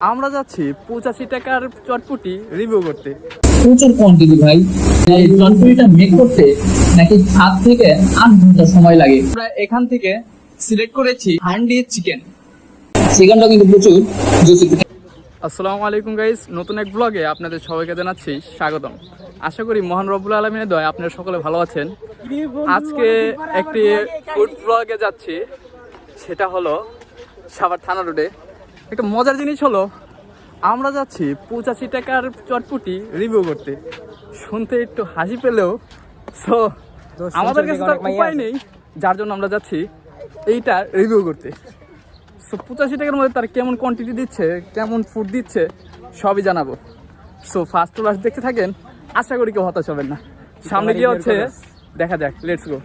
আমরা যাচ্ছি পঁচাশি টাকার চটপটি রিভিউ করতে। প্রচুর কোয়ান্টিটি ভাই এই চটপটিটা মেক করতে নাকি সাত থেকে আট ঘণ্টা সময় লাগে? আমরা এখান থেকে সিলেক্ট করেছি হান্ডি চিকেন চিকেনটা কিন্তু প্রচুর জুসি আসসালামু আলাইকুম গাইস নতুন এক ব্লগে আপনাদের সবাইকে জানাচ্ছি স্বাগতম। আশা করি মহান রব্বুল আলমিনের দয় আপনারা সকলে ভালো আছেন। আজকে একটি ফুড ব্লগে যাচ্ছি সেটা হলো সাভার থানা রোডে একটা মজার জিনিস হলো আমরা যাচ্ছি পঁচাশি টাকার চটপটি রিভিউ করতে। শুনতে একটু হাসি পেলেও সো আমাদের কাছে তো উপায় নেই যার জন্য আমরা যাচ্ছি এইটা রিভিউ করতে। সো পঁচাশি টাকার মধ্যে তার কেমন কোয়ান্টিটি দিচ্ছে কেমন ফুড দিচ্ছে সবই জানাব। সো ফার্স্ট টু লাস্ট দেখতে থাকেন আশা করি কেউ হতাশ হবেন না। সামনে গিয়ে হচ্ছে দেখা যাক লেটস গো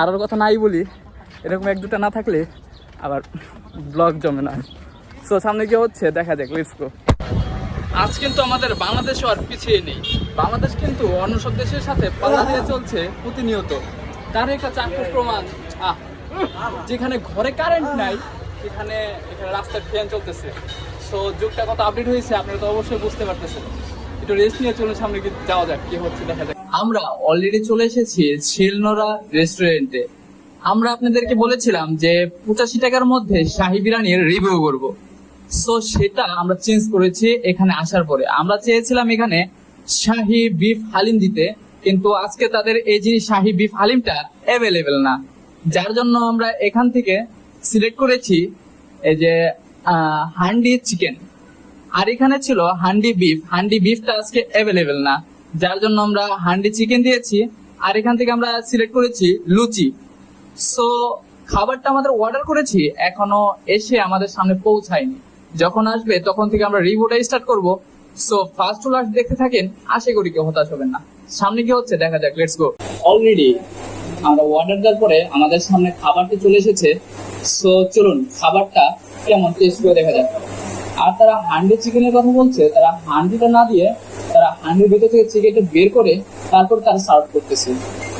আর কথা নাই বলি এরকম এক দুটা না থাকলে আবার ব্লগ জমে না। সো সামনে কি হচ্ছে, দেখা যাক লেটস গো আজ কিন্তু আমাদের বাংলাদেশ আর পিছিয়ে নেই। বাংলাদেশ কিন্তু অন্য সব দেশের সাথে পাল্লা দিয়ে চলছে প্রতিনিয়ত। তার একটা চাক্ষুষ প্রমাণ, আহ, যেখানে ঘরে কারেন্ট নাই সেখানে এখানে রাস্তায় ফ্যান চলতেছে। সো যুগটা কত আপডেট হয়েছে, আপনারা তো অবশ্যই বুঝতে পারতেছেন। একটু রেস্ট নিয়ে চলুন, সামনে কি যাওয়া যাক, কি হচ্ছে, দেখা যাক। আমরা অলরেডি চলে এসেছি শিলনোরা রেস্টুরেন্টে আমরা আপনাদেরকে বলেছিলাম যে পঁচাশি টাকার মধ্যে শাহি বিরিয়ানির রিভিউ করব। সো সেটা আমরা চেঞ্জ করেছি এখানে আসার পরে। আমরা চেয়েছিলাম এখানে শাহি বিফ হালিম দিতে, কিন্তু আজকে তাদের এই জিনিস শাহি বিফ হালিমটা অ্যাভেলেবেল না। যার জন্য আমরা এখান থেকে সিলেক্ট করেছি এই যে হান্ডি চিকেন আর এখানে ছিল হান্ডি বিফ হান্ডি বিফটা আজকে অ্যাভেলেবেল না। যার জন্য আমরা হান্ডি চিকেন দিয়েছি। আর এখান থেকে আমরা সিলেক্ট করেছি লুচি। সো খাবারটা আমাদের অর্ডার করেছি, এখনও এসে আমাদের সামনে পৌঁছায়নি। যখন আসবে, তখন থেকে আমরা রিভিউটা স্টার্ট করব। সো ফার্স্ট টু লাস্ট দেখতে থাকেন, আশা করি কেউ হতাশ হবেন না। সামনে কি হচ্ছে? দেখা যাক লেটস গো অলরেডি আমরা অর্ডার দেওয়ার পরে আমাদের সামনে খাবারটি চলে এসেছে? সো চলুন, খাবারটা কেমন টেস্ট করে দেখা যাক। আর তারা হান্ডি চিকেনের কথা বলছে, তারা হান্ডিটা না দিয়ে তারা হান্ডির ভেতর থেকে চিকেনটা বের করে তারপর তারা সার্ভ করতেছে।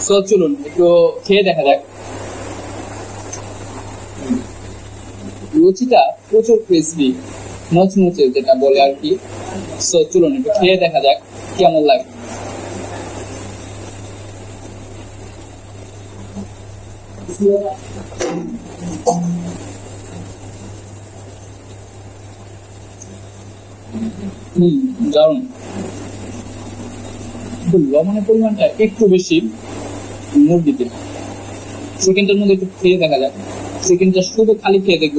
সো চলুন, একটু খেয়ে দেখা যাক। লুচিটা প্রচুর ক্রিসপি মুচমুচে যেটা বলে আর কি। সো চলুন একটু খেয়ে দেখা যাক কেমন লাগে। হুম কিন্তু লবণের পরিমাণটা একটু বেশি মুরগিতে। চিকেনটার মধ্যে একটু খেয়ে দেখা যাক। চিকেনটা শুধু খালি খেয়ে দেখব।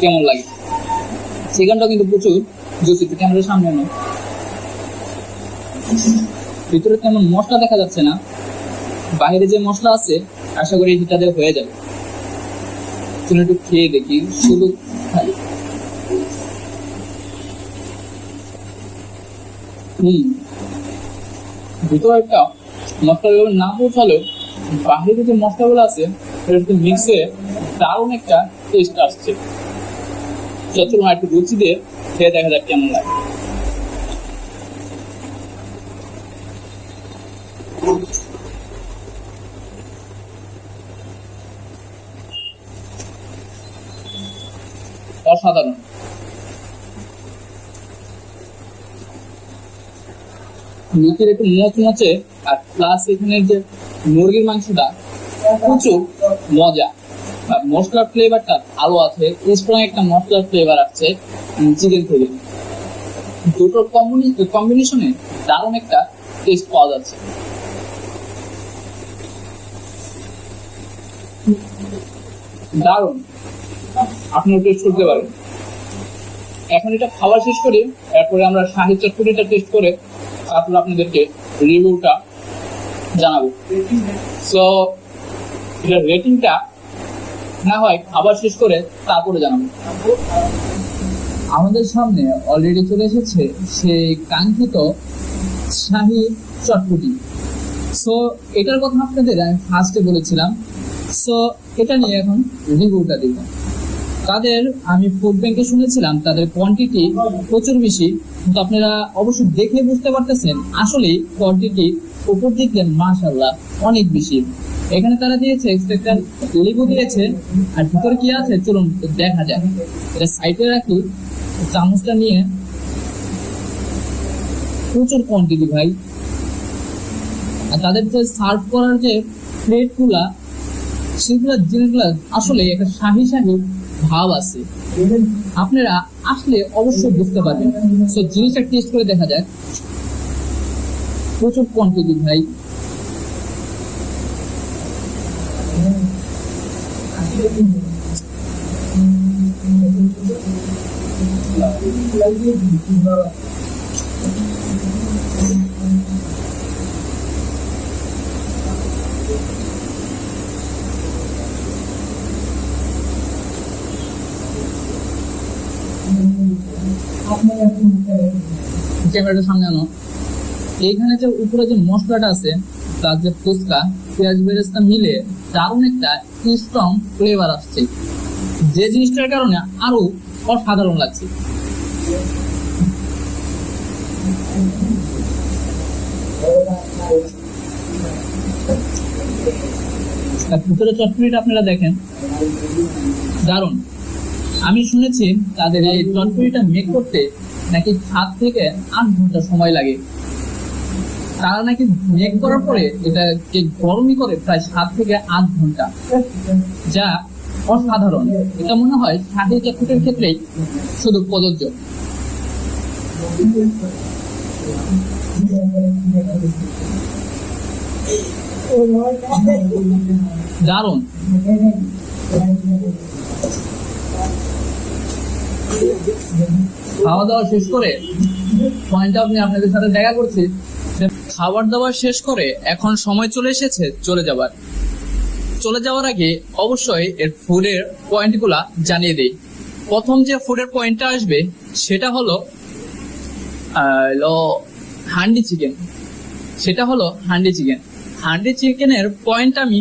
কেমন লাগে? চিকেনটা কিন্তু প্রচুর। জুসি একটু ক্যামেরার সামনে আনো ভিতরে তেমন মশলা দেখা যাচ্ছে না। বাইরে যে মশলা আছে, আশা করি এটাদের হয়ে যাবে। চলুন একটু খেয়ে দেখি। শুধু হম। ভিতরে একটা মশলা না পৌঁছালেও বাহিরে যে মশলাগুলো আছে, সেটা মিক্স হয়ে দারুণ একটা টেস্ট আসছে। একটু রুচি দিয়ে খেয়ে দেখা যাক কেমন লাগে। অসাধারণ। লুচির একটু মচমচে আর প্লাস এখানে যে মুরগির মাংসটা, প্রচুর মজা। মশলার ফ্লেভারটা ভালো আছে স্ট্রং একটা মশলার ফ্লেভার আসছে চিকেন থেকে দুটোর কম্বিনেশনে দারুণ একটা টেস্ট পাওয়া যাচ্ছে। দারুণ। আপনিও টেস্ট করতে পারেন। এখন এটা খাওয়া শেষ করি এরপরে আমরা শাহি চটপটিটা টেস্ট করে তারপর আপনাদেরকে রিভিউটা জানাব। সো এটার রেটিংটা না হয় খাবার শেষ করে তারপরে জানাব। আমাদের সামনে অলরেডি চলে এসেছে সেই কাঙ্ক্ষিত শাহি চটপটি। সো এটার কথা আপনাদের আমি ফার্স্টে বলেছিলাম। সো এটা নিয়ে এখন রিভিউটা দিব তাদের আমি ফুড ব্যাংকে শুনেছিলাম, তাদের কোয়ান্টিটি প্রচুর বেশি। কিন্তু আপনারা অবশ্যই দেখে বুঝতে পারতেছেন আসলে কোয়ান্টিটি উপর দিকে মাশাল্লাহ অনেক বেশি। এখানে তারা দিয়েছে এক্সপেক্টার লেবু দিয়েছে, আর ভিতরে কি আছে? চলুন দেখা যাক। এটা সাইডে রাখি, চামচটা নিয়ে। প্রচুর কোয়ান্টিটি ভাই। আর তাদের যে সার্ভ করার যে প্লেটগুলা সেগুলো জিনিসগুলো আসলে একটা শাহি শাহি ভাব আছে। আপনারা আসলে অবশ্যই বুঝতে পারবেন। তো জিনিসটা টেস্ট করে দেখা যাক। প্রচুর কোয়ান্টিটি ভাই। ক্যামেরাটার সামনে আনো। এইখানে যে উপরে যে মশলাটা আছে, তার যে ফুচকা, পেঁয়াজ বেরেস্তা মিলে দারুণ একটা স্ট্রং ফ্লেভার আসছে। যে জিনিসটার কারণে আরও অসাধারণ লাগছে। ভিতরে আপনারা দেখেন। দারুণ। আমি শুনেছি তাদের এই চটপটিটা মেক করতে নাকি সাত থেকে আট ঘণ্টা সময় লাগে। তারা নাকি মেক করার পরে এটাকে গরমই করে প্রায় সাত থেকে আট ঘণ্টা। যা অসাধারণ। এটা মনে হয় শাহি চটপটির ক্ষেত্রেই শুধু প্রযোজ্য। দারুণ। খাওয়া দাওয়া শেষ করে পয়েন্ট আপনি আপনাদের সাথে দেখা করছি। খাবার দাবার শেষ করে এখন সময় চলে এসেছে চলে যাবার। চলে যাওয়ার আগে অবশ্যই এর ফুডের পয়েন্টগুলা জানিয়ে দিই। প্রথম যে ফুডের পয়েন্টটা আসবে সেটা হলো হান্ডি চিকেন। সেটা হলো হান্ডি চিকেন। হান্ডি চিকেনের পয়েন্ট আমি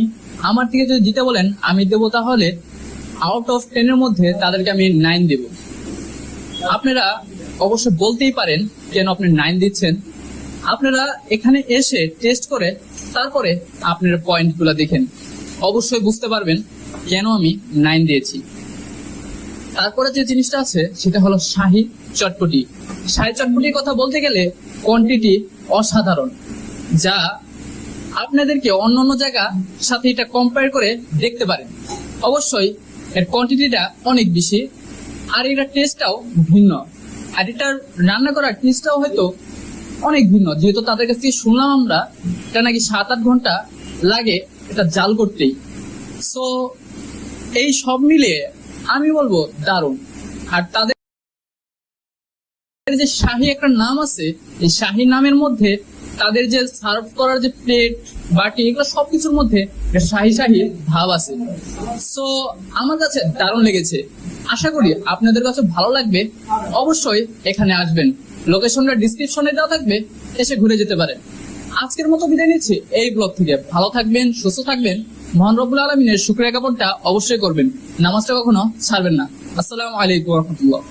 আমার থেকে যদি দিতে বলেন, আমি দেবো তাহলে আউট অফ টেনের মধ্যে তাদেরকে আমি নাইন দেবো। আপনারা অবশ্যই বলতেই পারেন কেন আপনি নাইন দিচ্ছেন। আপনারা এখানে এসে টেস্ট করে, তারপরে আপনার পয়েন্টগুলা দেখেন। অবশ্যই বুঝতে পারবেন কেন আমি নাইন দিয়েছি। তারপরে যে জিনিসটা আছে, সেটা হলো শাহি চটপটি। শাহি চটপটির কথা বলতে গেলে কোয়ান্টিটি অসাধারণ, যা আপনাদেরকে অন্য অন্য জায়গা সাথে এটা কম্পেয়ার করে দেখতে পারেন। অবশ্যই এর কোয়ান্টিটিটা অনেক বেশি, আর এটার টেস্টটাও ভিন্ন। আর এটার রান্না করার টেস্টটাও হয়তো অনেক ভিন্ন। যেহেতু তাদের কাছ থেকে শুনলাম আমরা, এটা নাকি সাত আট ঘণ্টা লাগে এটা জাল করতেই। সো এই সব মিলিয়ে আমি বলব দারুণ। আর তাদের যে শাহী একটা নাম আছে, এই শাহী নামের মধ্যে তাদের যে সার্ভ করার যে প্লেট বাটি, এগুলো সবকিছুর মধ্যে শাহী শাহী ভাব আছে। সো আমার কাছে দারুণ লেগেছে। আশা করি আপনাদের কাছে ভালো লাগবে। অবশ্যই এখানে আসবেন। লোকেশনটা ডিসক্রিপশনে দেওয়া থাকবে, এসে ঘুরে যেতে পারেন আজকের মতো বিদায় নিচ্ছি এই ব্লগ থেকে। ভালো থাকবেন, সুস্থ থাকবেন। মহান রব্বুল আলমিনের শুক্রিয়া কাপড়টা অবশ্যই করবেন। নামাজটা কখনো ছাড়বেন না। আসসালামু আলাইকুম রহমতুল্লাহ।